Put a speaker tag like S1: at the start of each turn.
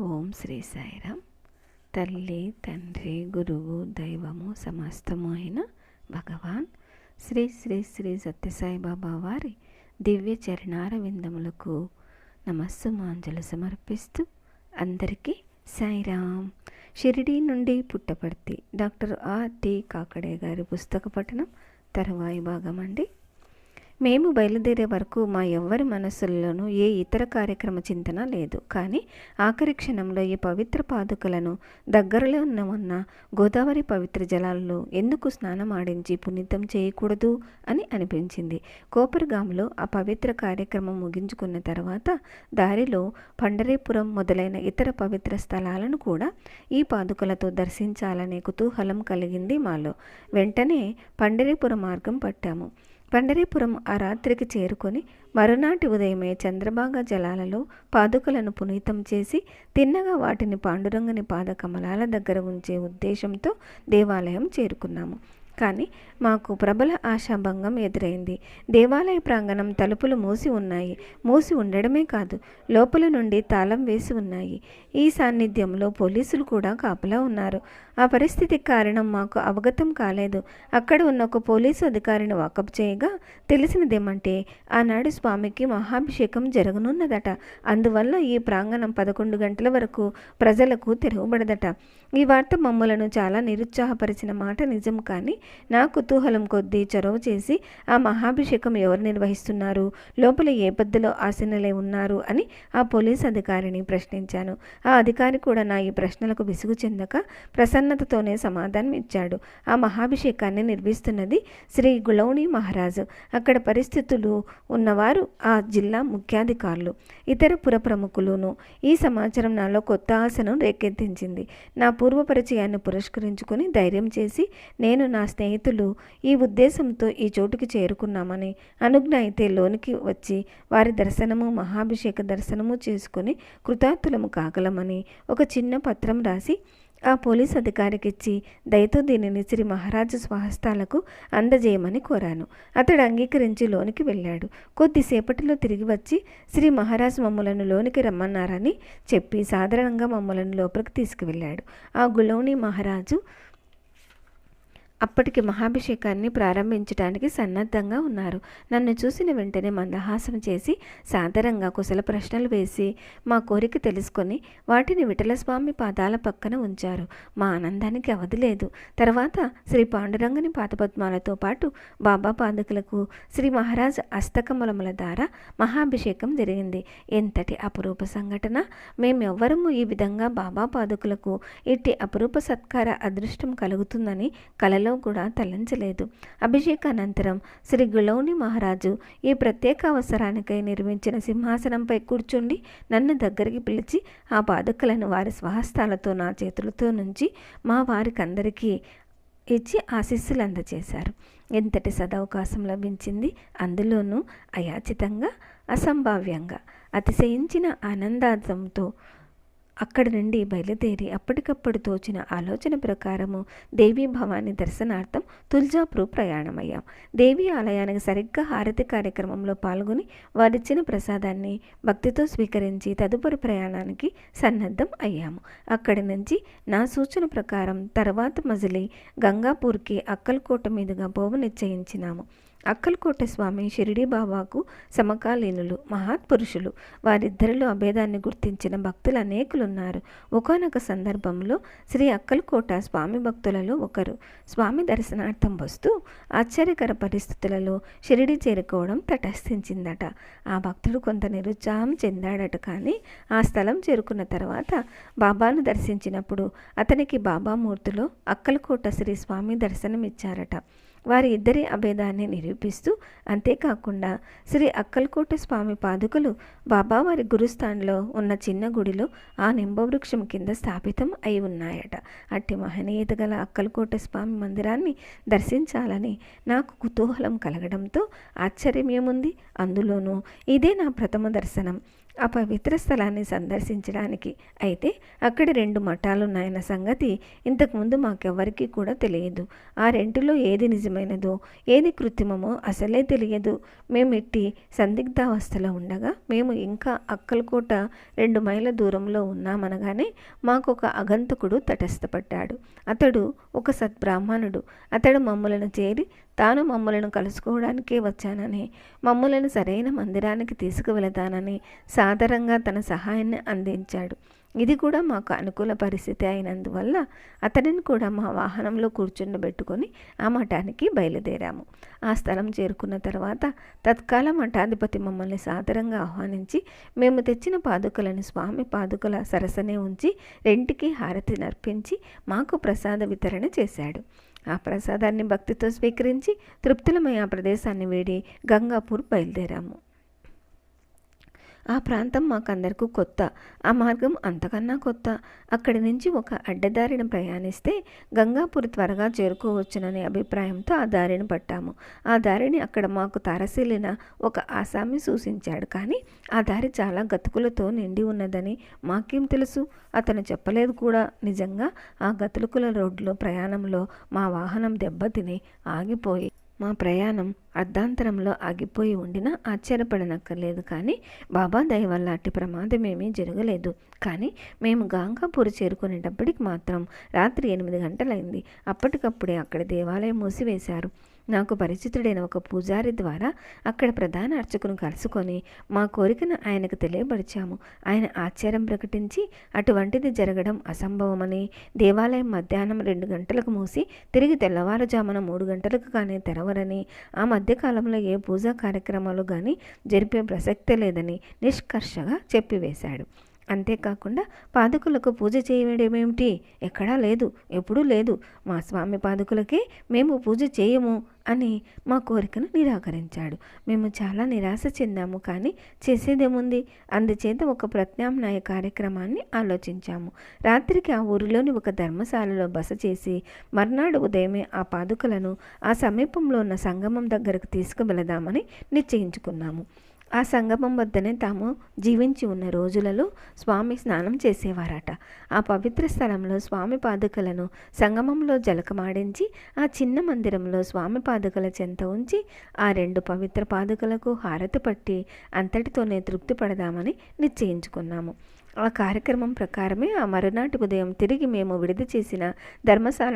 S1: ఓం శ్రీ సాయిరామ్. తల్లి తండ్రి గురువు దైవము సమస్తము అయిన భగవాన్ శ్రీ శ్రీ శ్రీ సత్యసాయి బాబా వారి దివ్య చరణార విందములకు నమస్సు మాంజలు సమర్పిస్తూ అందరికీ సాయిరామ్. షిరిడీ నుండి Puttaparthi doctor R T Kakade గారి పుస్తక పఠనం తరువాయి భాగం అండి మేము బయలుదేరే వరకు మా ఎవ్వరి మనసుల్లోనూ ఏ ఇతర కార్యక్రమ చింతన లేదు. కానీ ఆఖరి క్షణంలో ఈ పవిత్ర పాదుకలను దగ్గరలో ఉన్న ఉన్న గోదావరి పవిత్ర జలాల్లో ఎందుకు స్నానం ఆడించి పునీతం చేయకూడదు అని అనిపించింది. కోపర్గాంలో ఆ పవిత్ర కార్యక్రమం ముగించుకున్న తర్వాత దారిలో పండరీపురం మొదలైన ఇతర పవిత్ర స్థలాలను కూడా ఈ పాదుకలతో దర్శించాలనే కుతూహలం కలిగింది మాలో. వెంటనే పండరీపురం మార్గం పట్టాము. పండరీపురం ఆ రాత్రికి చేరుకొని మరునాటి ఉదయమే చంద్రభాగ జలాలలో పాదుకలను పునీతం చేసి తిన్నగా వాటిని పాండురంగని పాద కమలాల దగ్గర ఉంచే ఉద్దేశంతో దేవాలయం చేరుకున్నాము. కానీ మాకు ప్రబల ఆశాభంగం ఎదురైంది. దేవాలయ ప్రాంగణం తలుపులు మూసి ఉన్నాయి. మూసి ఉండడమే కాదు లోపల నుండి తాళం వేసి ఉన్నాయి. ఈ సాన్నిధ్యంలో పోలీసులు కూడా కాపలా ఉన్నారు. ఆ పరిస్థితి కారణం మాకు అవగతం కాలేదు. అక్కడ ఉన్న ఒక పోలీసు అధికారిని వాకప్ చేయగా తెలిసినదేమంటే ఆనాడు స్వామికి మహాభిషేకం జరగనున్నదట. అందువల్ల ఈ ప్రాంగణం పదకొండు గంటల వరకు ప్రజలకు తెరవబడదట. ఈ వార్త మమ్మలను చాలా నిరుత్సాహపరిచిన మాట నిజం కానీ నాకు కుతూహలం కొద్దీ చొరవ చేసి ఆ మహాభిషేకం ఎవరు నిర్వహిస్తున్నారు? లోపల ఏ పద్ధతిలో ఆశనలే ఉన్నారు? అని ఆ పోలీస్ అధికారిని ప్రశ్నించాను. ఆ అధికారి కూడా నా ఈ ప్రశ్నలకు విసుగు చెందక ప్రసన్నతతోనే సమాధానం ఇచ్చాడు. ఆ మహాభిషేకాన్ని నిర్వహిస్తున్నది శ్రీ గులౌణి మహారాజు. అక్కడ పరిస్థితులు ఉన్నవారు ఆ జిల్లా ముఖ్యాధికారులు. ఇతర పుర ప్రముఖులును ఈ సమాచారం నాలో కొత్త ఆశను రేకెత్తించింది. నా పూర్వ పరిచయాన్ని పురస్కరించుకుని ధైర్యం చేసి నేను నా స్నేహితులు ఈ ఉద్దేశంతో ఈ చోటుకి చేరుకున్నామని అనుజ్ఞ అయితే లోనికి వచ్చి వారి దర్శనము మహాభిషేక దర్శనము చేసుకుని కృతార్థులము కాగలమని ఒక చిన్న పత్రం రాసి ఆ పోలీస్ అధికారికి ఇచ్చి దయతో దీనిని శ్రీ మహారాజు స్వహస్తాలకు అందజేయమని కోరాను. అతడు అంగీకరించి లోనికి వెళ్ళాడు. కొద్దిసేపటిలో తిరిగి వచ్చి శ్రీ మహారాజు మమ్మలను లోనికి రమ్మన్నారని చెప్పి సాధారణంగా మమ్మలను లోపలికి తీసుకువెళ్ళాడు. ఆ గులోని మహారాజు అప్పటికి మహాభిషేకాన్ని ప్రారంభించడానికి సన్నద్ధంగా ఉన్నారు. నన్ను చూసిన వెంటనే మందహాసం చేసి సాదరంగా కుశల ప్రశ్నలు వేసి మా కోరిక తెలుసుకొని వాటిని విఠలస్వామి పాదాల పక్కన ఉంచారు. మా ఆనందానికి అవధి లేదు. తర్వాత శ్రీ పాండురంగని పాదపద్మాలతో పాటు బాబా పాదుకులకు శ్రీ మహారాజ్ అస్తకమలముల ద్వారా మహాభిషేకం జరిగింది. ఎంతటి అపురూప సంఘటన! మేమెవ్వరము ఈ విధంగా బాబా పాదుకులకు ఇట్టి అపురూప సత్కార అదృష్టం కలుగుతుందని కలలో కూడా తలంచలేదు. అభిషేకానంతరం శ్రీ గులౌని మహారాజు ఈ ప్రత్యేక అవసరానికై నిర్మించిన సింహాసనంపై కూర్చుండి నన్ను దగ్గరికి పిలిచి ఆ బాధకులను వారి స్వహస్తాలతో నా చేతులతో నుంచి మా వారికందరికీ ఇచ్చి ఆశీస్సులు అందజేశారు. ఎంతటి సదవకాశం లభించింది అందులోనూ అయాచితంగా అసంభావ్యంగా అతిశయించిన ఆనందాంతో అక్కడి నుండి బయలుదేరి అప్పటికప్పుడు తోచిన ఆలోచన ప్రకారము దేవీ భవాని దర్శనార్థం తుల్జాపూర్ ప్రయాణమయ్యాం. దేవీ ఆలయానికి సరిగ్గా హారతి కార్యక్రమంలో పాల్గొని వారిచ్చిన ప్రసాదాన్ని భక్తితో స్వీకరించి తదుపరి ప్రయాణానికి సన్నద్ధం అయ్యాము. అక్కడి నుంచి నా సూచన ప్రకారం తర్వాత మజిలీ గంగాపూర్కి అక్కలకోట మీదుగా పోవు నిశ్చయించినాము. అక్కలకోట స్వామి షిరిడి బాబాకు సమకాలీనులు మహాత్పురుషులు. వారిద్దరిలో అభేదాన్ని గుర్తించిన భక్తులు అనేకులున్నారు. ఒకనొక సందర్భంలో శ్రీ అక్కలకోట స్వామి భక్తులలో ఒకరు. స్వామి దర్శనార్థం వస్తూ ఆశ్చర్యకర పరిస్థితులలో షిరిడి చేరుకోవడం తటస్థించిందట ఆ భక్తుడు కొంత నిరుత్సాహం చెందాడట కానీ ఆ స్థలం చేరుకున్న తర్వాత బాబాను దర్శించినప్పుడు అతనికి బాబామూర్తిలో అక్కలకోట శ్రీ స్వామి దర్శనమిచ్చారట. వారి ఇద్దరి అభేదాన్ని నిరూపిస్తూ అంతేకాకుండా శ్రీ అక్కల్కోట స్వామి పాదుకలు బాబావారి గురుస్థాన్లో ఉన్న చిన్న గుడిలో ఆ నింబవృక్షం కింద స్థాపితం అయి ఉన్నాయట. అట్టి మహనీయత గల అక్కల్కోట స్వామి మందిరాన్ని దర్శించాలని నాకు కుతూహలం కలగడంతో ఆశ్చర్యం ఏముంది అందులోనూ ఇదే నా ప్రథమ దర్శనం. ఆ పవిత్ర స్థలాన్ని సందర్శించడానికి. అయితే అక్కడ రెండు మఠాలు ఉన్నాయన్న సంగతి ఇంతకుముందు మాకెవ్వరికీ కూడా తెలియదు. ఆ రెంటిలో ఏది నిజమైనదో ఏది కృత్రిమమో అసలే తెలియదు. మేము ఇట్టి సందిగ్ధావస్థలో ఉండగా మేము ఇంకా అక్కలకోట రెండు మైళ్ళ దూరంలో ఉన్నామనగానే మాకొక అగంతకుడు తటస్థపడ్డాడు. అతడు ఒక సద్బ్రాహ్మణుడు. అతడు మమ్మలను చేరి తాను మమ్మలను కలుసుకోవడానికే వచ్చానని మమ్మలను సరైన మందిరానికి తీసుకువెళతానని సాదరంగా తన సహాయాన్ని అందించాడు. ఇది కూడా మాకు అనుకూల పరిస్థితి అయినందువల్ల అతడిని కూడా మా వాహనంలో కూర్చుండబెట్టుకొని ఆ మఠానికి బయలుదేరాము. ఆ స్థలం చేరుకున్న తర్వాత తత్కాల మఠాధిపతి మమ్మల్ని సాదరంగా ఆహ్వానించి మేము తెచ్చిన పాదుకలను స్వామి పాదుకల సరసనే ఉంచి రెంటికి హారతి నర్పించి మాకు ప్రసాద వితరణ చేశాడు. ఆ ప్రసాదాన్ని భక్తితో స్వీకరించి తృప్తులమై ఆ ప్రదేశాన్ని వేడి గంగాపూర్ బయలుదేరాము. ఆ ప్రాంతం మాకందరికీ కొత్త. ఆ మార్గం అంతకన్నా కొత్త. అక్కడి నుంచి ఒక అడ్డదారిని ప్రయాణిస్తే గంగాపూర్ త్వరగా చేరుకోవచ్చుననే అభిప్రాయంతో ఆ దారిని పట్టాము. ఆ దారిని అక్కడ మాకు తారసీలిన ఒక ఆసామి సూచించాడు కానీ ఆ దారి చాలా గతుకులతో నిండి ఉన్నదని మాకేం తెలుసు? అతను చెప్పలేదు కూడా. నిజంగా ఆ గతుకుల రోడ్లో ప్రయాణంలో మా వాహనం దెబ్బతిని ఆగిపోయి మా ప్రయాణం అర్ధాంతరంలో ఆగిపోయి ఉండినా ఆశ్చర్యపడనక్కర్లేదు కానీ బాబా దయ వల్ల అట్టి ప్రమాదమేమీ జరగలేదు. కానీ మేము గాంగాపూర్ చేరుకునేటప్పటికి మాత్రం రాత్రి ఎనిమిది గంటలైంది. అప్పటికప్పుడే అక్కడ దేవాలయం మూసివేశారు. నాకు పరిచితుడైన ఒక పూజారి ద్వారా అక్కడ ప్రధాన అర్చకును కలుసుకొని మా కోరికను ఆయనకు తెలియపరిచాము. ఆయన ఆశ్చర్యం ప్రకటించి అటువంటిది జరగడం అసంభవమని దేవాలయం మధ్యాహ్నం రెండు గంటలకు మూసి తిరిగి తెల్లవారుజామున మూడు గంటలకు కానీ తెరవరని ఆ మధ్యకాలంలో ఏ పూజా కార్యక్రమాలు కానీ జరిపే ప్రసక్తే లేదని నిష్కర్షగా చెప్పివేశాడు. అంతేకాకుండా పాదుకులకు పూజ చేయడమేమిటి ఎక్కడా లేదు ఎప్పుడూ లేదు. మా స్వామి పాదుకులకే మేము పూజ చేయము అని మా కోరికను నిరాకరించాడు. మేము చాలా నిరాశ చెందాము కానీ చేసేదేముంది? అందుచేత ఒక ప్రత్యామ్నాయ కార్యక్రమాన్ని ఆలోచించాము. రాత్రికి ఆ ఊరిలోని ఒక ధర్మశాలలో బస చేసి మర్నాడు ఉదయమే ఆ పాదుకలను ఆ సమీపంలో ఉన్న సంగమం దగ్గరకు తీసుకువెళదామని నిశ్చయించుకున్నాము. ఆ సంగమం వద్దనే తాము జీవించి ఉన్న రోజులలో స్వామి స్నానం చేసేవారట. ఆ పవిత్ర స్థలంలో స్వామి పాదుకలను సంగమంలో జలకమాడించి ఆ చిన్న మందిరంలో స్వామి పాదుకల చెంత ఉంచి ఆ రెండు పవిత్ర పాదుకలకు హారతి పట్టి అంతటితోనే తృప్తి పడదామని నిశ్చయించుకున్నాము. ఆ కార్యక్రమం ప్రకారమే ఆ మరునాటి ఉదయం తిరిగి మేము విడిది చేసిన ధర్మశాల